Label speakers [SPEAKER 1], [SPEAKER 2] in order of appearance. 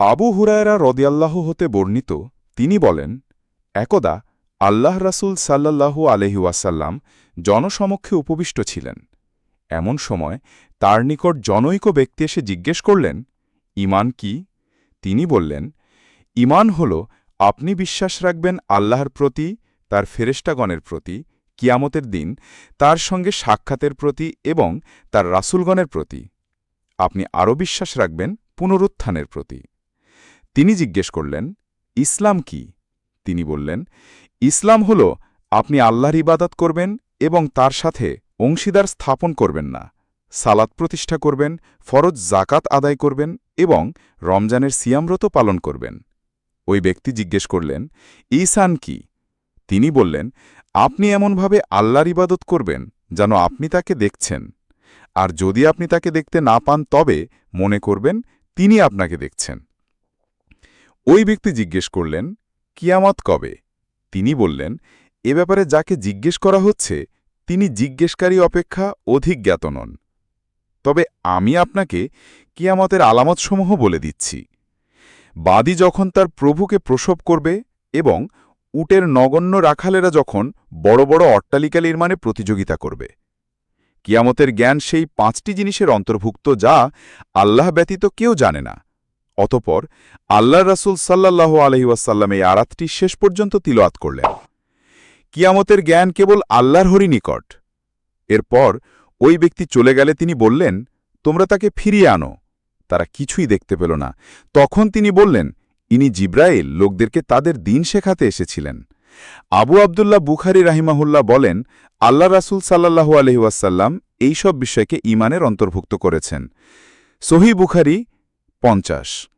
[SPEAKER 1] আবু হুরায়রা রদিয়াল্লাহ হতে বর্ণিত, তিনি বলেন, একদা আল্লাহ রাসূল সাল্লাল্লাহু আলহি ওয়াসাল্লাম জনসমক্ষে উপবিষ্ট ছিলেন। এমন সময় তার নিকট জনৈক ব্যক্তি এসে জিজ্ঞেস করলেন, ইমান কি? তিনি বললেন, ইমান হল, আপনি বিশ্বাস রাখবেন আল্লাহর প্রতি, তার ফেরেশতাগণের প্রতি, কিয়ামতের দিন তার সঙ্গে সাক্ষাতের প্রতি এবং তার রাসূলগণের প্রতি। আপনি আরও বিশ্বাস রাখবেন পুনরুত্থানের প্রতি। তিনি জিজ্ঞেস করলেন, ইসলাম কি? তিনি বললেন, ইসলাম হল আপনি আল্লাহর ইবাদত করবেন এবং তার সাথে অংশীদার স্থাপন করবেন না। সালাত প্রতিষ্ঠা করবেন, ফরজ জাকাত আদায় করবেন এবং রমজানের সিয়ামরত পালন করবেন। ওই ব্যক্তি জিজ্ঞেস করলেন ঈসান কি? তিনি বললেন, আপনি এমনভাবে আল্লাহর ইবাদত করবেন যেন আপনি তাকে দেখছেন। আর যদি আপনি তাকে দেখতে না পান তবে মনে করবেন তিনি আপনাকে দেখছেন। ওই ব্যক্তি জিজ্ঞেস করলেন, কিয়ামত কবে? তিনি বললেন, এ ব্যাপারে যাকে জিজ্ঞেস করা হচ্ছে, তিনি জিজ্ঞেসকারী অপেক্ষা অধিক জ্ঞাত নন তবে আমি আপনাকে কিয়ামতের আলামতসমূহ বলে দিচ্ছি। বাদী যখন তার প্রভুকে প্রসব করবে এবং উটের নগণ্য রাখালেরা যখন বড় বড় অট্টালিকা নির্মাণে প্রতিযোগিতা করবে, কিয়ামতের জ্ঞান সেই পাঁচটি জিনিসের অন্তর্ভুক্ত যা আল্লাহ ব্যতীত কেউ জানে না। অতপর আল্লাহ রাসুল সাল্লাহ আলহিউসাল্লাম এই আরাতটি শেষ পর্যন্ত তিলোয়াত করলেন। কিয়ামতের জ্ঞান কেবল আল্লাহর হরি নিকট। এরপর ওই ব্যক্তি চলে গেলে তিনি বললেন, তোমরা তাকে ফিরিয়ে আনো। তারা কিছুই দেখতে পেল না। তখন তিনি বললেন, ইনি জিব্রাইল, লোকদেরকে তাদের দিন শেখাতে এসেছিলেন। আবু আবদুল্লাহ বুখারি রাহিমাহুল্লাহ বলেন আল্লাহ রাসুল সাল্লাহু আলহিউসাল্লাম এইসব বিষয়কে ইমানের অন্তর্ভুক্ত করেছেন। সহি বুখারি পঞ্চাশ।